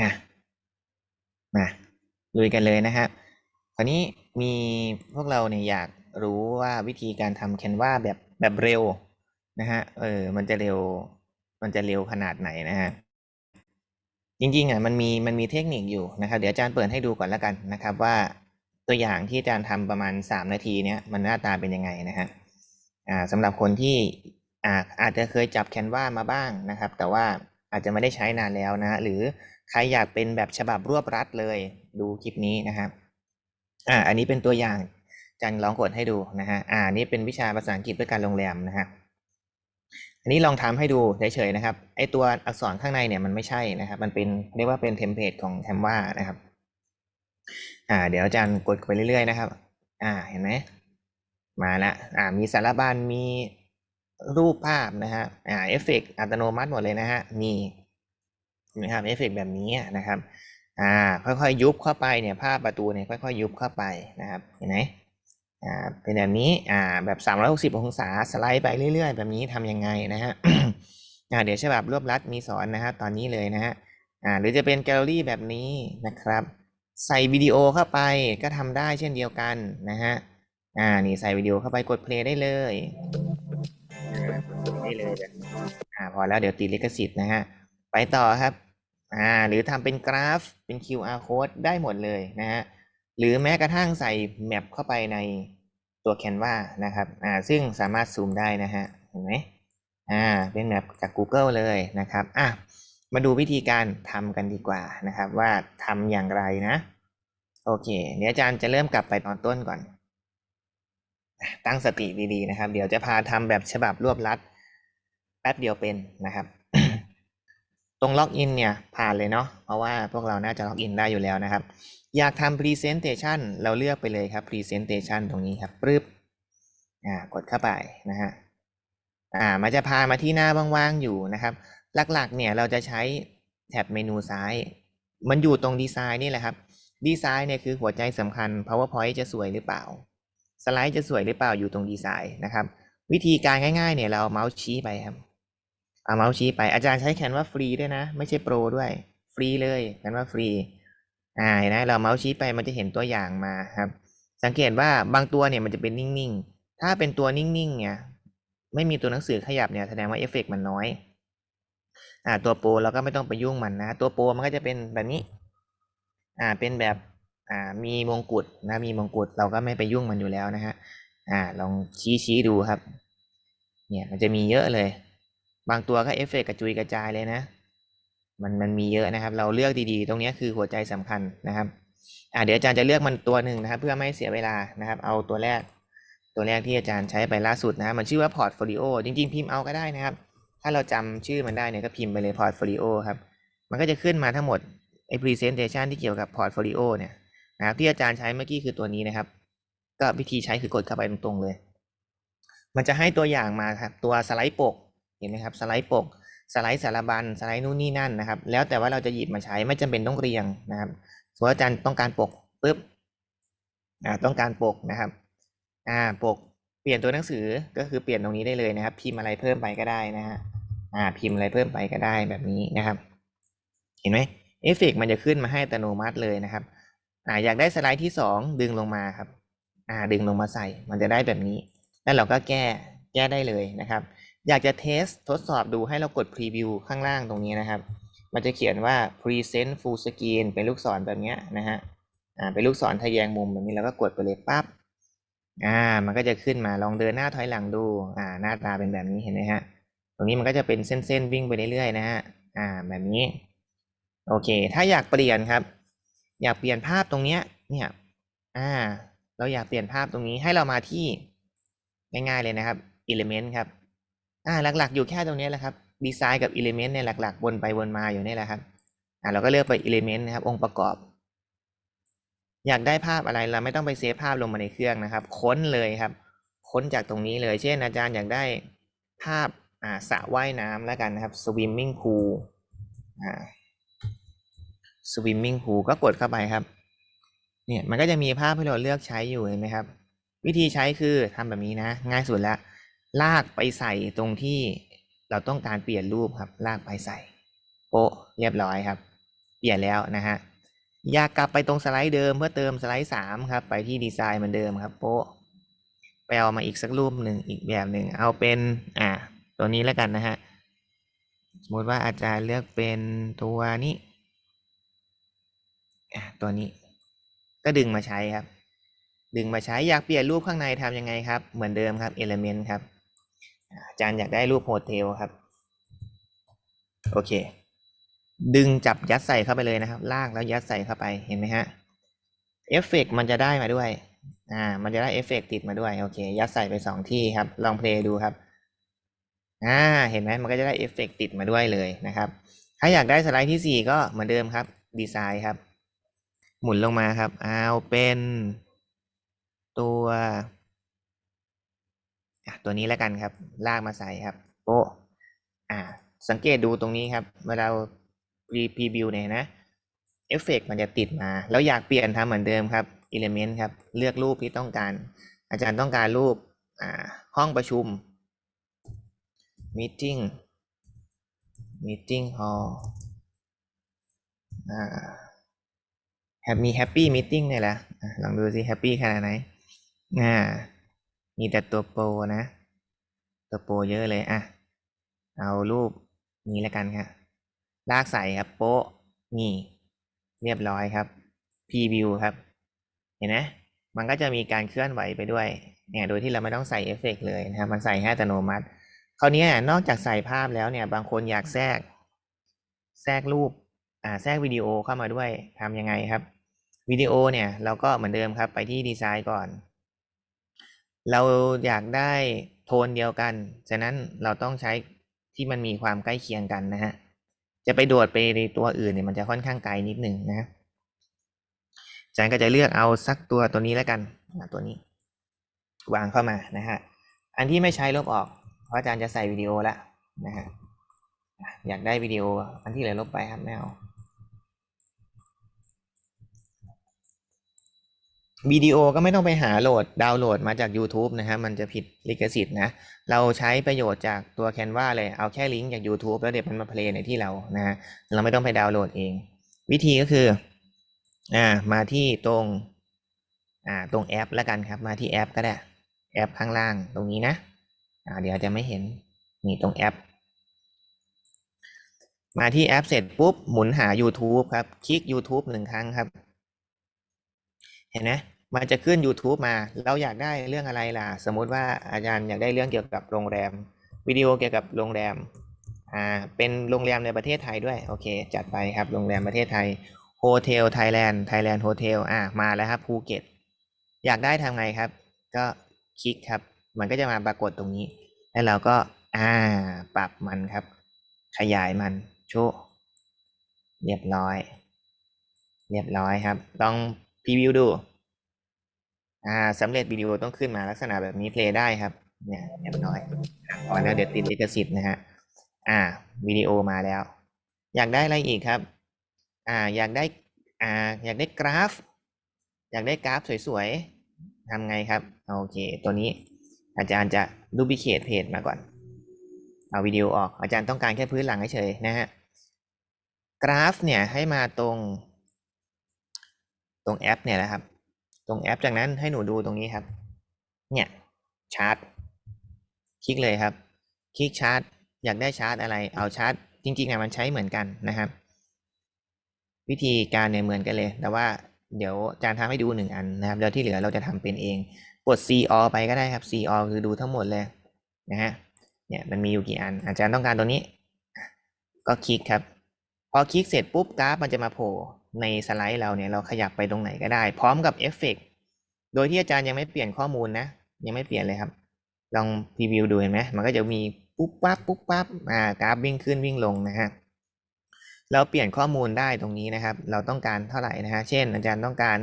อะมาลุยกันเลยนะครับคราวนี้มีพวกเราเนี่ยอยากรู้ว่าวิธีการทำแคนวาแบบแบบเร็วนะฮะเออมันจะเร็ว มันจะเร็วขนาดไหนนะฮะจริงๆอะมันมีมันมีเทคนิคอยู่นะครับเดี๋ยวอาจารย์เปิดให้ดูก่อนแล้วกันนะครับ ว่าตัวอย่างที่อาจารย์ทำประมาณสามนาทีเนี้ยมันหน้าตาเป็นยังไงนะฮะอ่าสำหรับคนที่อ่าอาจจะเคยจับแคนวามาบ้างนะครับ แต่ว่า อาจจะไม่ได้ใช้นานแล้วนะหรือใครอยากเป็นแบบฉบับรวบรัดเลยดูคลิปนี้นะครับอ่าอันนี้เป็นตัวอย่างจันลองกดให้ดูนะฮะอ่านี่เป็นวิชาภาษาอังกฤษเพื่อการโรงแรมนะฮะอันนี้ลองทำให้ดูเฉยๆนะครับไอตัวอักษรข้างในเนี่ยมันไม่ใช่นะครับ มันเป็นเรียกว่าเป็นเทมเพลตของแคมว่านะครับอ่าเดี๋ยวอาจารย์กดไปเรื่อยๆนะครับ อ่าเห็นไหมมาละอ่ามีสารบัญมี รูปภาพนะฮะอ่าเอฟเฟกต์อัตโนมัติหมดเลยนะฮะมีนะครับเอฟเฟกต์แบบนี้นะครับอ่าค่อยๆยุบเข้าไปเนี่ยภาพประตูเนี่ยค่อยๆยุบเข้าไปนะครับเห็นไหมอ่าเป็นแบบนี้อ่าแบบสามร้อยหกสิบองศาสไลด์ไปเรื่อย ๆ แบบนี้ทำยังไงนะฮะอ่าเดี๋ยวฉบับรวบรัดมีสอนนะฮะตอนนี้เลยนะฮะอ่าหรือจะเป็นแกลเลอรี่แบบนี้นะครับ ใส่วิดีโอเข้าไปก็ทำได้เช่นเดียวกันนะฮะอ่านี่ใส่วิดีโอเข้าไปกดเพลย์ได้เลย นี้เลยอ่าพอแล้วเดี๋ยวติดลิขสิทธิ์นะฮะ ไปต่อครับ อ่า หรือทำเป็นกราฟ เป็น QR code ได้หมดเลยนะฮะ หรือแม้กระทั่งใส่แมปเข้าไปในตัว Canva นะครับ อ่า ซึ่งสามารถซูมได้นะฮะ เห็นไหมอ่า เป็นแมปจาก Google เลยนะครับ อะ มาดูวิธีการทำกันดีกว่านะครับ ว่าทำอย่างไรนะ โอเค เดี๋ยวอาจารย์จะเริ่มกลับไปตอนต้นก่อนตั้งสติดีๆนะครับ เดี๋ยวจะพาทำแบบฉบับรวบรัด ป๊บเดียวเป็นนะครับ ตรงล็อกอินเนี่ยผ่านเลยเนาะเพราะว่าพวกเราน่าจะล็อกอินได้อยู่แล้วนะครับ อยากทำ Presentation เราเลือกไปเลยครับ Presentation ตรงนี้ครับปึ๊บอ่ากดเข้าไปนะฮะอ่ามันจะพามาที่หน้าว่างๆอยู่นะครับ หลักๆเนี่ยเราจะใช้แท็บเมนูซ้าย มันอยู่ตรงดีไซน์นี่แหละครับดีไซน์เนี่ยคือหัวใจสำคัญ PowerPoint จะสวยหรือเปล่า สไลด์จะสวยหรือเปล่าอยู่ตรงดีไซน์นะครับ วิธีการง่ายๆเนี่ยเราเอาเมาส์ชี้ไปครับ เอาเมาส์ชี้ไปอาจารย์ใช้แคนว่าฟรีด้วยนะ ไม่ใช่โปรด้วย ฟรีเลยแคนว่าฟรีอ่าเห็นไหมเราเมาส์ชี้ไปมันจะเห็นตัวอย่างมาครับ สังเกตว่าบางตัวเนี่ยมันจะเป็นนิ่งๆ ถ้าเป็นตัวนิ่งๆเนี่ยไม่มีตัวหนังสือขยับเนี่ยแสดงว่าเอฟเฟกต์มันน้อยอ่าตัวโปรเราก็ไม่ต้องไปยุ่งมันนะ ตัวโปรมันก็จะเป็นแบบนี้อ่าเป็นแบบอ่ามีมงกุฎนะมีมงกุฎเราก็ไม่ไปยุ่งมันอยู่แล้วนะฮะอ่าลองชี้ชี้ดูครับ เนี่ยมันจะมีเยอะเลย บางตัวก็เอฟเฟกต์กระจุยกระจายเลยนะ มันมันมีเยอะนะครับ เราเลือกดีๆ ตรงนี้คือหัวใจสำคัญนะครับอ่าเดี๋ยวอาจารย์จะเลือกมันตัวหนึ่งนะครับ เพื่อไม่ให้เสียเวลานะครับ เอาตัวแรก ตัวแรกที่อาจารย์ใช้ไปล่าสุดนะมันชื่อว่าพอร์ตโฟลิโอจริงๆ พิมพ์เอาก็ได้นะครับ ถ้าเราจำชื่อมันได้เนี่ยก็พิมพ์ไปเลยพอร์ตโฟลิโอครับ มันก็จะขึ้นมาทั้งหมดไอ้ presentation ที่เกี่ยวกับพอร์ตโฟลิโอเนี่ยนะครับที่อาจารย์ใช้เมื่อกี้คือตัวนี้นะครับ ก็วิธีใช้คือกดเข้าไปตรงๆเลย มันจะให้ตัวอย่างมาครับตัวสไลด์ปก เห็นไหมครับสไลด์ปก สไลด์สารบัญสไลด์นู่นนี่นั่นนะครับ แล้วแต่ว่าเราจะหยิบมาใช้ไม่จำเป็นต้องเรียงนะครับสมมติอาจารย์ต้องการปกปุ๊บอ่าต้องการปกนะครับอ่าปกเปลี่ยนตัวหนังสือก็คือเปลี่ยนตรงนี้ได้เลยนะครับ พิมพ์อะไรเพิ่มไปก็ได้นะฮะอ่าพิมพ์อะไรเพิ่มไปก็ได้แบบนี้นะครับ เห็นไหมเอฟเฟกมันจะขึ้นมาให้อัตโนมัติเลยนะครับอ่าอยากได้สไลด์ที่สองดึงลงมาครับอ่าดึงลงมาใส่มันจะได้แบบนี้ แล้วเราก็แก้แก้ได้เลยนะครับ อยากจะเทสทดสอบดูให้เรากดพรีวิวข้างล่างตรงนี้นะครับ มันจะเขียนว่า present full screen เป็นลูกศรแบบนี้นะฮะ อ่า เป็นลูกศรทะแยงมุมแบบนี้เราก็กดไปเลยปั๊บ อ่า มันก็จะขึ้นมาลองเดินหน้าถอยหลังดู อ่า หน้าตาเป็นแบบนี้เห็นไหมฮะ ตรงนี้มันก็จะเป็นเส้นๆวิ่งไปเรื่อยๆนะฮะ อ่า แบบนี้ โอเค ถ้าอยากเปลี่ยนครับ อยากเปลี่ยนภาพตรงเนี้ย เนี่ย อ่า เราอยากเปลี่ยนภาพตรงนี้ให้เรามาที่ง่ายๆเลยนะครับ element ครับ อ่าหลักๆ อยู่แค่ตรงนี้แหละครับดีไซน์กับ element เนี่ยหลักๆวนไปวนมาอยู่นี่แหละครับอ่าเราก็เลือกไป element นะครับ องค์ประกอบ อยากได้ภาพอะไรเราไม่ต้องไปเซฟภาพลงมาในเครื่องนะครับ ค้นเลยครับ ค้นจากตรงนี้เลย เช่นอาจารย์อยากได้ภาพอ่าสระว่ายน้ำแล้วกันนะครับ swimming pool อ่า swimming pool ก็กดเข้าไปครับ เนี่ยมันก็จะมีภาพให้เราเลือกใช้อยู่เห็นไหมครับ วิธีใช้คือทำแบบนี้นะ ง่ายสุดละ ลากไปใส่ตรงที่เราต้องการเปลี่ยนรูปครับ ลากไปใส่ โปะเรียบร้อยครับ เปลี่ยนแล้วนะฮะอยากกลับไปตรงสไลด์เดิมเพื่อเติมสไลด์สามครับ ไปที่ดีไซน์เหมือนเดิมครับ โปะไปเอามาอีกสักรูปหนึ่งอีกแบบหนึ่งเอาเป็นอ่าตัวนี้แล้วกันนะฮะสมมติว่าอาจารย์เลือกเป็นตัวนี้อะตัวนี้ ก็ดึงมาใช้ครับ ดึงมาใช้อยากเปลี่ยนรูปข้างในทำยังไงครับ เหมือนเดิมครับ element ครับ อาจารย์อยากได้รูปโฮเทลครับ โอเค ดึงจับยัดใส่เข้าไปเลยนะครับ ลากแล้วยัดใส่เข้าไปเห็นไหมฮะเอฟเฟกต์มันจะได้มาด้วย อ่า มันจะได้เอฟเฟกติดมาด้วย โอเค ยัดใส่ไปสองที่ครับ ลองเพลย์ดูครับ อ่า เห็นไหมมันก็จะได้เอฟเฟกติดมาด้วยเลยนะครับ ถ้าอยากได้สไลด์ที่สี่ก็เหมือนเดิมครับ ดีไซน์ครับ หมุนลงมาครับ เอาเป็นตัว ตัวนี้แล้วกันครับ ลากมาใส่ครับโป๊ะอ่า สังเกตดูตรงนี้ครับ เวลาเรารีพรีวิวเนี่ยนะเอฟเฟกมันจะติดมา แล้วอยากเปลี่ยนทำเหมือนเดิมครับ Element ครับ เลือกรูปที่ต้องการ อาจารย์ต้องการรูปอ่าห้องประชุม Meeting Meeting Hall อ่ามีแฮปปี้มิ g เนี่ยแหละอะลองดูสิแฮปปี้ขนาดไหนอ่า มีแต่ตัวโปรนะ ตัวโปรเยอะเลยอะ เอารูปนี้แล้วกันครับลากใส่ครับโปะนี่ เรียบร้อยครับ preview ครับ เห็นไหมมันก็จะมีการเคลื่อนไหวไปด้วย เนี่ย โดยที่เราไม่ต้องใส่เอฟเฟกต์เลยนะครับ มันใส่ให้อัตโนมัติ คราวนี้นอกจากใส่ภาพแล้วเนี่ย บางคนอยากแทรก แทรกรูป อ่า แทรกวิดีโอเข้ามาด้วย ทำยังไงครับ วิดีโอเนี่ย เราก็เหมือนเดิมครับ ไปที่ดีไซน์ก่อน เราอยากได้โทนเดียวกัน ฉะนั้นเราต้องใช้ที่มันมีความใกล้เคียงกันนะฮะ จะไปโดดไปในตัวอื่นเนี่ยมันจะค่อนข้างไกลนิดหนึ่งนะอาจารย์ก็จะเลือกเอาสักตัวตัวนี้แล้วกันตัวนี้ วางเข้ามานะฮะ อันที่ไม่ใช้ลบออก เพราะอาจารย์จะใส่วิดีโอละนะฮะ อยากได้วิดีโอ อันที่เหลือลบไปครับไม่เอา วิดีโอก็ไม่ต้องไปหาโหลดดาวน์โหลดมาจาก YouTube นะฮะมันจะผิดลิขสิทธิ์นะ เราใช้ประโยชน์จากตัว Canva เลย เอาแค่ลิงก์จาก YouTube แล้วเดี๋ยวมันมาเพลย์ในที่เรานะฮะเราไม่ต้องไปดาวน์โหลดเอง วิธีก็คืออ่ามาที่ตรงอ่าตรงแอปแล้วกันครับมาที่แอปก็ได้แอปข้างล่างตรงนี้นะอ่าเดี๋ยวจะไม่เห็นนี่ตรงแอป มาที่แอปเสร็จปุ๊บหมุนหา YouTube ครับคลิก YouTube หนึ่งครั้งครับ เห็นไหมมันจะขึ้น YouTube มา เราอยากได้เรื่องอะไรล่ะ สมมุติว่าอาจารย์อยากได้เรื่องเกี่ยวกับโรงแรม วิดีโอเกี่ยวกับโรงแรม อ่า เป็นโรงแรมในประเทศไทยด้วย โอเค จัดไปครับ โรงแรมประเทศไทย โฮเทลไทยแลนด์ ไทยแลนด์โฮเทล อ่า มาแล้วครับภูเก็ต อยากได้ทำไงครับ ก็คลิกครับ มันก็จะมาปรากฏตรงนี้ แล้วเราก็ อ่า ปรับมันครับ ขยายมันโชว์เรียบร้อย เรียบร้อยครับ ลอง รีวิวดู อ่าสำเร็จวิดีโอต้องขึ้นมาลักษณะแบบนี้เพลย์ได้ครับ เนี่ยเรียบร้อยพอแล้วเดี๋ยวติดลิขสิทธิ์นะฮะ อ่าวิดีโอมาแล้ว อยากได้อะไรอีกครับ อ่าอยากได้ อ่าอยากได้กราฟ อยากได้กราฟสวยๆทำไงครับ โอเค ตัวนี้อาจารย์จะดูบิเคทเพจมาก่อน เอาวิดีโอออก อาจารย์ต้องการแค่พื้นหลังเฉยๆนะฮะ กราฟเนี่ยให้มาตรง ตรงแอปเนี่ยแหละครับ ตรงแอปจากนั้นให้หนูดูตรงนี้ครับ เนี่ยชาร์ตคลิกเลยครับ คลิกชาร์ตอยากได้ชาร์ตอะไร เอาชาร์ตจริงๆอะมันใช้เหมือนกันนะครับ วิธีการเนี่ยเหมือนกันเลย แต่ว่าเดี๋ยวอาจารย์ทำให้ดูหนึ่งอันนะครับแล้วที่เหลือเราจะทำเป็นเอง กด C all ไปก็ได้ครับ C all คือดูทั้งหมดเลยนะฮะ เนี่ยมันมีอยู่กี่อัน อาจารย์ต้องการตัวนี้ ก็คลิกครับ พอคลิกเสร็จปุ๊บกราฟมันจะมาโผล่ ในสไลด์เราเนี่ยเราขยับไปตรงไหนก็ได้ พร้อมกับเอฟเฟกต์โดยที่อาจารย์ยังไม่เปลี่ยนข้อมูลนะ ยังไม่เปลี่ยนเลยครับ ลองพรีวิวดูเห็นไหมมันก็จะมีปุ๊บปั๊บปุ๊บปั๊บอ่ากราฟวิ่งขึ้นวิ่งลงนะฮะเราเปลี่ยนข้อมูลได้ตรงนี้นะครับ เราต้องการเท่าไหร่นะฮะเช่น อาจารย์ต้องการ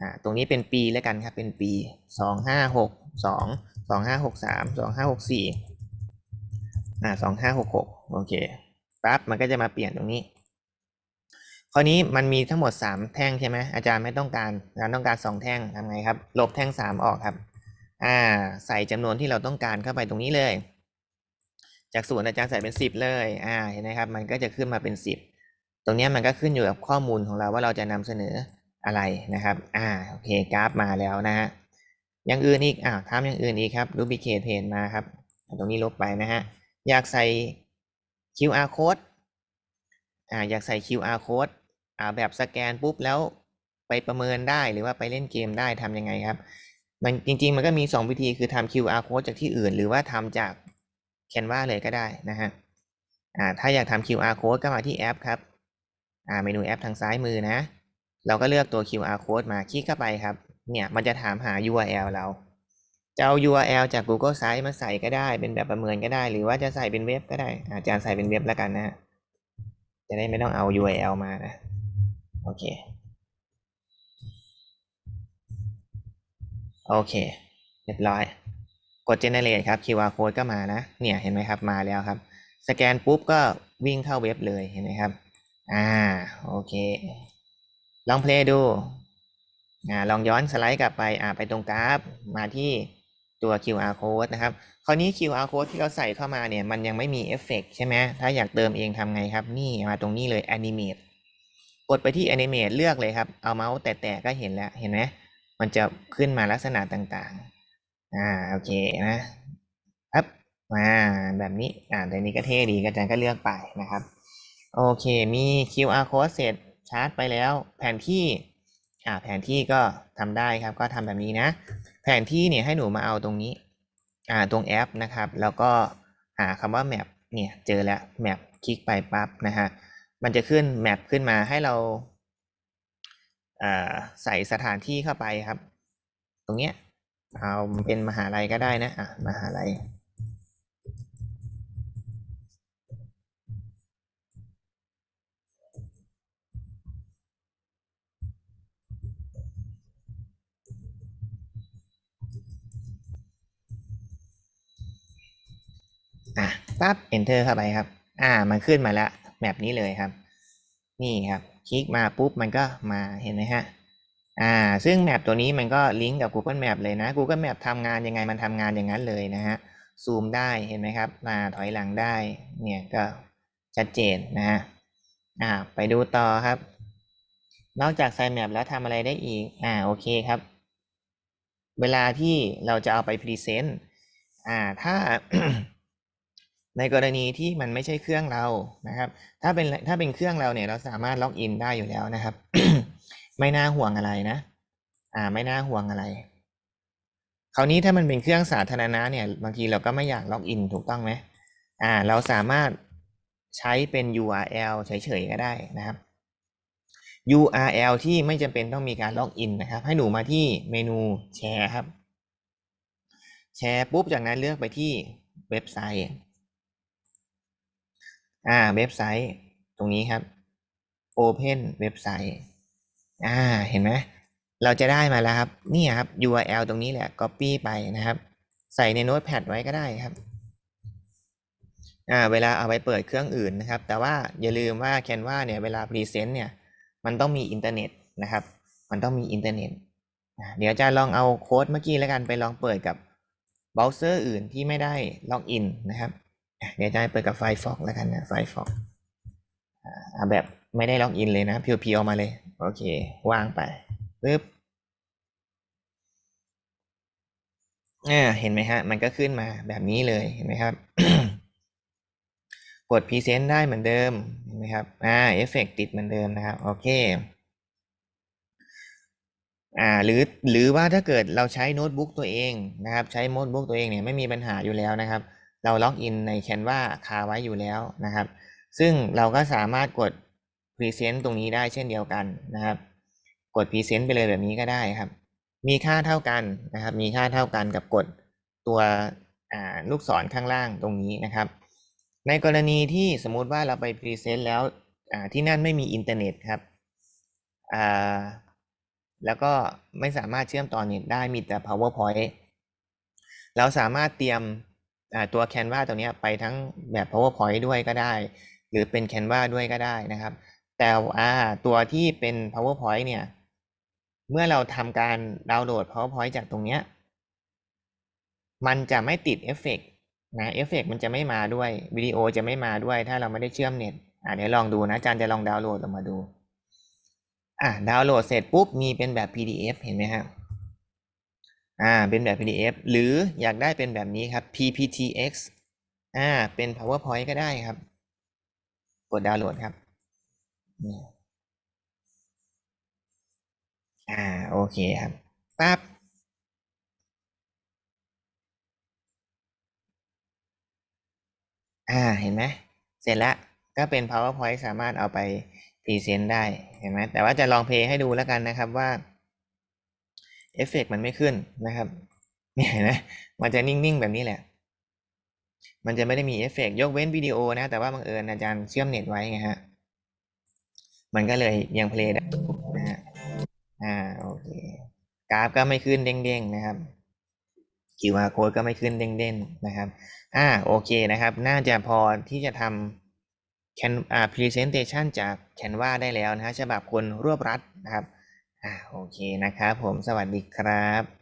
อ่าตรงนี้เป็นปีแล้วกันครับเป็นปีสองห้าหกสองสองห้าหกสามสองห้าหกสี่อ่าสองห้าหกหกโอเคปั๊บมันก็จะมาเปลี่ยนตรงนี้ ราวนี้มันมีทั้งหมดสามแท่งใช่ไหมอาจารย์ไม่ต้องการอาจารย์ต้องการสองแท่งทำไงครับ ลบแท่งสามออกครับ อ่า ใส่จำนวนที่เราต้องการเข้าไปตรงนี้เลย จากศูนย์อาจารย์ใส่เป็นสิบเลย อ่า เห็นไหมครับ มันก็จะขึ้นมาเป็นสิบตรงนี้มันก็ขึ้นอยู่กับข้อมูลของเราว่าเราจะนำเสนออะไรนะครับ อ่า โอเคกราฟมาแล้วนะฮะ อย่างอื่นอีกอ่าทำอย่างอื่นอีกครับรูบิเคทเพนมาครับ ตรงนี้ลบไปนะฮะ อยากใส่ QR code อ่า อยากใส่ QR code อ่าแบบสแกนปุ๊บแล้วไปประเมินได้หรือว่าไปเล่นเกมได้ทำยังไงครับ มันจริง ๆ มันก็มี 2 วิธีคือทำ QR code จากที่อื่น หรือว่าทำจาก Canva เลยก็ได้นะฮะอ่าถ้าอยากทำ QR code ก็มาที่แอปครับอ่าเมนูแอปทางซ้ายมือนะ เราก็เลือกตัว QR code มาคลิกเข้าไปครับ เนี่ยมันจะถามหา URL เราจะเอา URL จาก Google Sites มาใส่ก็ได้เป็นแบบประเมินก็ได้ หรือว่าจะใส่เป็นเว็บก็ได้อาจารย์ใส่เป็นเว็บแล้วกันนะฮะจะได้ไม่ต้องเอา URL มานะ โอเค โอเค เรียบร้อย กด generate ครับ QR code ก็มานะ เนี่ยเห็นไหมครับ มาแล้วครับ สแกนปุ๊บก็วิ่งเข้าเว็บเลยเห็นไหมครับ อ่า โอเค ลองเพลย์ดูอ่าลองย้อนสไลด์กลับไป อ่า ไปตรงกราฟ มาที่ตัว QR code นะครับ คราวนี้ QR code ที่เราใส่เข้ามาเนี่ย มันยังไม่มีเอฟเฟกต์ใช่ไหม ถ้าอยากเติมเองทำไงครับ นี่มาตรงนี้เลย Animate กดไปที่ Animate เลือกเลยครับ เอาเมาส์แตะๆก็เห็นแล้ว เห็นไหมมันจะขึ้นมาลักษณะต่างๆ อ่า โอเคนะครับมาแบบนี้ อ่าแต่นี้ก็เท่ดีอาจารย์ก็เลือกไปนะครับ โอเค มี QR code เสร็จชาร์จไปแล้ว แผนที่ อ่า แผนที่ก็ทำได้ครับ ก็ทำแบบนี้นะ แผนที่เนี่ยให้หนูมาเอาตรงนี้ อ่า ตรงแอปนะครับ แล้วก็หาคำว่า map เนี่ย เจอแล้ว map คลิกไปปั๊บนะฮะ มันจะขึ้น map ขึ้นมาให้เราอ่าใส่สถานที่เข้าไปครับ ตรงเนี้ยเอาเป็นมหาลัยก็ได้นะอะมหาลัยอะปั๊บ enter เข้าไปครับ อ่า มันขึ้นมาแล้ว แบบนี้เลยครับ นี่ครับ คลิกมาปุ๊บมันก็มาเห็นไหมฮะอ่าซึ่งแมปตัวนี้มันก็ลิงก์กับ Google Map เลยนะ Google Map ทำงานยังไงมันทำงานอย่างนั้นเลยนะฮะซูมได้เห็นไหมครับมาถอยหลังได้เนี่ยก็ชัดเจนนะฮะอ่าไปดูต่อครับ นอกจากใส่แมปแล้วทำอะไรได้อีกอ่าโอเคครับ เวลาที่เราจะเอาไปพรีเซนต์อ่าถ้า ในกรณีที่มันไม่ใช่เครื่องเรานะครับ ถ้าเป็นถ้าเป็นเครื่องเราเนี่ยเราสามารถล็อกอินได้อยู่แล้วนะครับ ไม่น่าห่วงอะไรนะ อ่า ไม่น่าห่วงอะไร คราวนี้ถ้ามันเป็นเครื่องสาธารณะเนี่ย บางทีเราก็ไม่อยากล็อกอินถูกต้องไหมอ่า เราสามารถใช้เป็น URL เฉยๆก็ได้นะครับ URL ที่ไม่จำเป็นต้องมีการล็อกอินนะครับ ให้หนูมาที่เมนูแชร์ครับ แชร์ปุ๊บจากนั้นเลือกไปที่เว็บไซต์ อ่าเว็บไซต์ตรงนี้ครับ Open เว็บไซต์อ่าเห็นไหมเราจะได้มาแล้วครับนี่ครับ URL ตรงนี้แหละ Copy ไปนะครับ ใส่ในโน้ตแพดไว้ก็ได้ครับอ่าเวลาเอาไปเปิดเครื่องอื่นนะครับ แต่ว่าอย่าลืมว่า Canva เนี่ยเวลาพรีเซนต์เนี่ยมันต้องมีอินเทอร์เน็ตนะครับ มันต้องมีอินเทอร์เน็ตเดี๋ยวจะลองเอาโค้ดเมื่อกี้แล้วกันไปลองเปิดกับเบราว์เซอร์อื่นที่ไม่ได้ล็อกอินนะครับ เดี๋ยวจะเปิดกับ Firefox แล้วกันนะ Firefox อ่าแบบไม่ได้ล็อกอินเลยนะเพียวๆมาเลย โอเควางไปปึ๊บอ่าเห็นไหมฮะ มันก็ขึ้นมาแบบนี้เลยเห็นไหมครับ กดพรีเซนต์ได้เหมือนเดิมเห็นไหมครับอ่าเอฟเฟกติดเหมือนเดิมนะครับ โอเคอ่าหรือหรือว่าถ้าเกิดเราใช้โน้ตบุ๊กตัวเองนะครับ ใช้โน้ตบุ๊กตัวเองเนี่ยไม่มีปัญหาอยู่แล้วนะครับ เราล็อกอินใน Canva คาไว้อยู่แล้วนะครับ ซึ่งเราก็สามารถกด Present ตรงนี้ได้เช่นเดียวกันนะครับ กด Present ไปเลยแบบนี้ก็ได้ครับ มีค่าเท่ากันนะครับ มีค่าเท่ากันกับกดตัวลูกศรข้างล่างตรงนี้นะครับ ในกรณีที่สมมุติว่าเราไป Present แล้วที่นั่นไม่มีอินเทอร์เน็ตครับแล้วก็ไม่สามารถเชื่อมต่อเน็ตได้มีแต่ PowerPoint เราสามารถเตรียม ตัว Canva ตัวนี้ไปทั้งแบบ PowerPoint ด้วยก็ได้ หรือเป็น Canva ด้วยก็ได้นะครับ แต่ว่าตัวที่เป็น PowerPoint เนี่ย เมื่อเราทำการดาวน์โหลด PowerPoint จากตรงเนี้ยมันจะไม่ติดเอฟเฟกนะเอฟเฟกมันจะไม่มาด้วยวิดีโอจะไม่มาด้วย ถ้าเราไม่ได้เชื่อมเน็ตอ่าเดี๋ยวลองดูนะอาจารย์จะลองดาวน์โหลดออกมาดูอะดาวน์โหลดเสร็จปุ๊บมีเป็นแบบ PDF เห็นไหมครับ อ่าเป็นแบบ PDF หรืออยากได้เป็นแบบนี้ครับ PPTX อ่าเป็น PowerPoint ก็ได้ครับ กดดาวน์โหลดครับอ่าโอเคครับปั๊บอ่าเห็นไหมเสร็จแล้วก็เป็น PowerPoint สามารถเอาไปพรีเซนต์ได้เห็นไหมแต่ว่าจะลองเพลย์ให้ดูแล้วกันนะครับว่า เอฟเฟกต์มันไม่ขึ้นนะครับเนี่ยนไหมมันจะนิ่งๆแบบนี้แหละ มันจะไม่ได้มีเอฟเฟกต์ยกเว้นวิดีโอนะ แต่ว่าบังเอิญอาจารย์เชื่อมเน็ตไว้ไงฮะ มันก็เลยยังเพลย์ได้นะฮะอ่าโอเคกราฟก็ไม่ขึ้นเด้งๆนะครับ QR code ก็ไม่ขึ้นเด้งๆนะครับ อ่าโอเคนะครับ น่าจะพอที่จะทำแคนอ่า presentation จาก Canva ได้แล้วนะฮะฉบับคนรวบรัดนะครับ อ่าโอเคนะครับผมสวัสดีครับ